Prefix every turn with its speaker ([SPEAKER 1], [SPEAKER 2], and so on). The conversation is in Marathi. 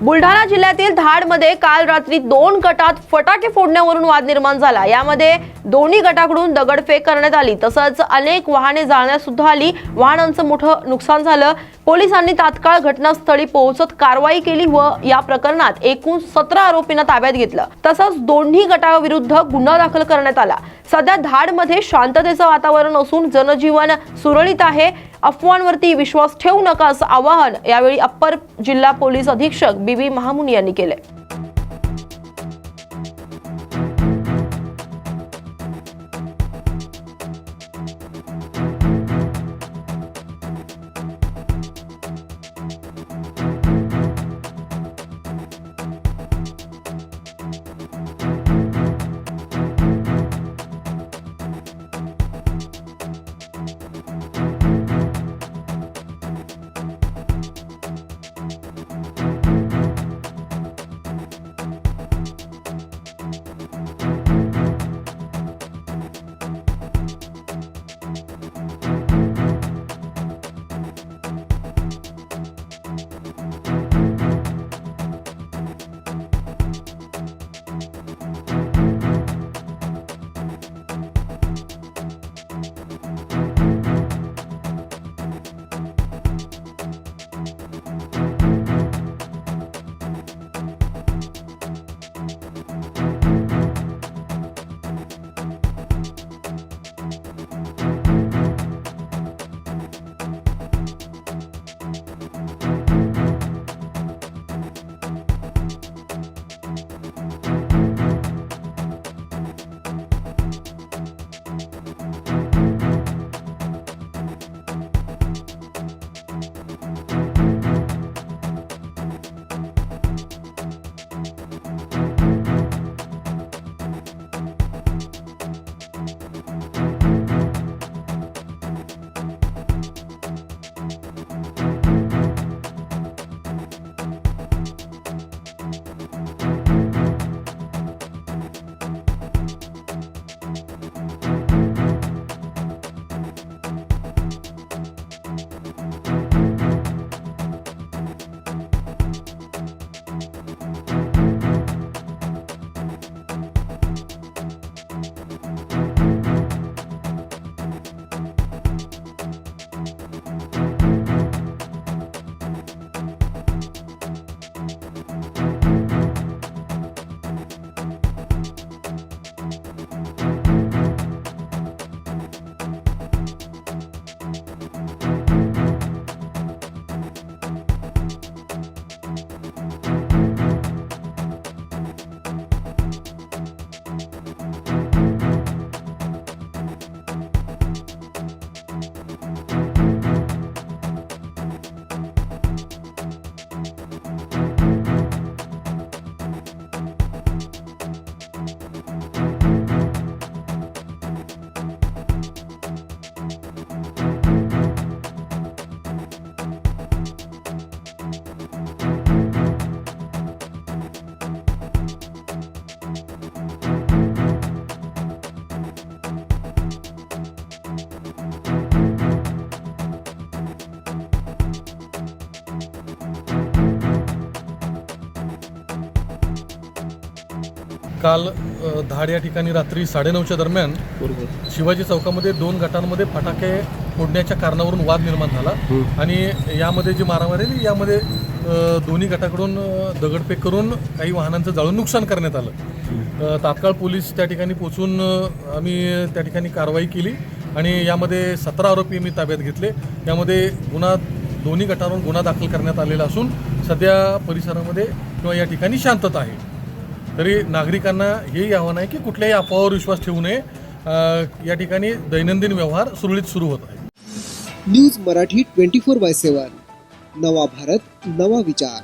[SPEAKER 1] बुलढाणा जिल्ह्यातील धाडमध्ये काल रात्री दोन गटात फटाके फोडण्यावरून वाद निर्माण झाला. यामध्ये दोन्ही गटाकडून दगडफेक करण्यात आली. तसंच अनेक वाहने जाळण्यात सुद्धा आली. वाहनांचं मोठं नुकसान झालं. पोलिसांनी तात्काळ घटनास्थळी पोहोचत कारवाई केली व या प्रकरणात एकूण सतरा आरोपींना ताब्यात घेतलं. तसंच दोन्ही गटाविरुद्ध गुन्हा दाखल करण्यात आला. सध्या धाडमध्ये शांततेचं वातावरण असून जनजीवन सुरळीत आहे. अफवांवरती विश्वास ठेवू नका असं आवाहन यावेळी अप्पर जिल्हा पोलीस अधीक्षक बीबी महामुनी यांनी केलंय.
[SPEAKER 2] काल धाड या ठिकाणी रात्री साडेनऊच्या दरम्यान शिवाजी चौकामध्ये दोन गटांमध्ये फटाके फोडण्याच्या कारणावरून वाद निर्माण झाला. आणि यामध्ये जी मारामारी यामध्ये दोन्ही गटाकडून दगडफेक करून काही वाहनांचं जाळून नुकसान करण्यात आलं. तात्काळ पोलीस त्या ठिकाणी पोचून आम्ही त्या ठिकाणी कारवाई केली आणि यामध्ये सतरा आरोपी मी ताब्यात घेतले. यामध्ये गुन्हा दोन्ही गटांवरून गुन्हा दाखल करण्यात आलेला असून सध्या परिसरामध्ये किंवा या ठिकाणी शांतता आहे. तरी नागरिकांना हेही आव्हान आहे की कुठल्याही अफवावर विश्वास ठेवू नये. या ठिकाणी दैनंदिन व्यवहार सुरळीत सुरू होत आहे
[SPEAKER 3] news Marathi twenty four by seven. नवा भारत नवा विचार.